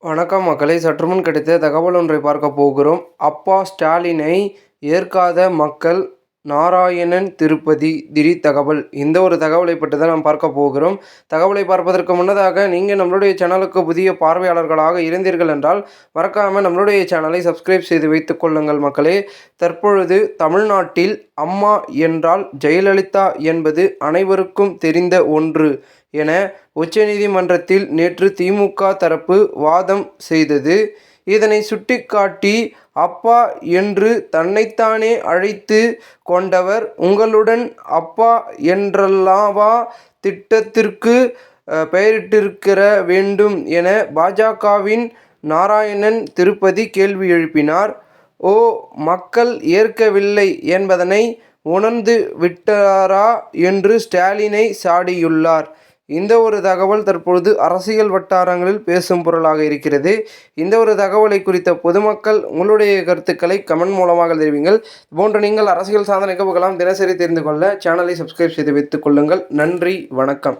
வணக்கம் மக்களை. சற்றுமுன் கிடைத்த தகவல் ஒன்றை பார்க்க போகிறோம். அப்பா ஸ்டாலினை ஏற்காத மக்கள் நாராயணன் திருப்பதி திடீர் தகவல். இந்த ஒரு தகவலை பற்றி தான் நாம் பார்க்க போகிறோம். தகவலை பார்ப்பதற்கு முன்னதாக நீங்கள் நம்மளுடைய சேனலுக்கு புதிய பார்வையாளர்களாக இருந்தீர்கள் என்றால் மறக்காமல் நம்மளுடைய சேனலை சப்ஸ்கிரைப் செய்து வைத்துக் கொள்ளுங்கள் மக்களே. தற்பொழுது தமிழ்நாட்டில் அம்மா என்றால் ஜெயலலிதா என்பது அனைவருக்கும் தெரிந்த ஒன்று என உச்சநீதிமன்றத்தில் நேற்று திமுக தரப்பு வாதம் செய்தது. இதனை சுட்டிக்காட்டி அப்பா என்று தன்னைத்தானே அழைத்து கொண்டவர் உங்களுடன் அப்பா என்றல்லவா திட்டத்திற்கு பெயரிட்டிருக்கிற வேண்டும் என பாஜகவின் நாராயணன் திருப்பதி கேள்வி எழுப்பினார். ஓ மக்கள் ஏற்கவில்லை என்பதனை உணர்ந்து விட்டாரா என்று ஸ்டாலினை சாடியுள்ளார். இந்த ஒரு தகவல் தற்பொழுது அரசியல் வட்டாரங்களில் பேசும் பொருளாக இருக்கிறது. இந்த ஒரு தகவலை குறித்த பொதுமக்கள் உங்களுடைய கருத்துக்களை கமெண்ட் மூலமாக தெரிவிங்கள். போன்று நீங்கள் அரசியல் சார்ந்த நிகழ்வுகளாம் தினசரி தெரிந்து கொள்ள சேனலை சப்ஸ்கிரைப் செய்து வைத்துக் கொள்ளுங்கள். நன்றி வணக்கம்.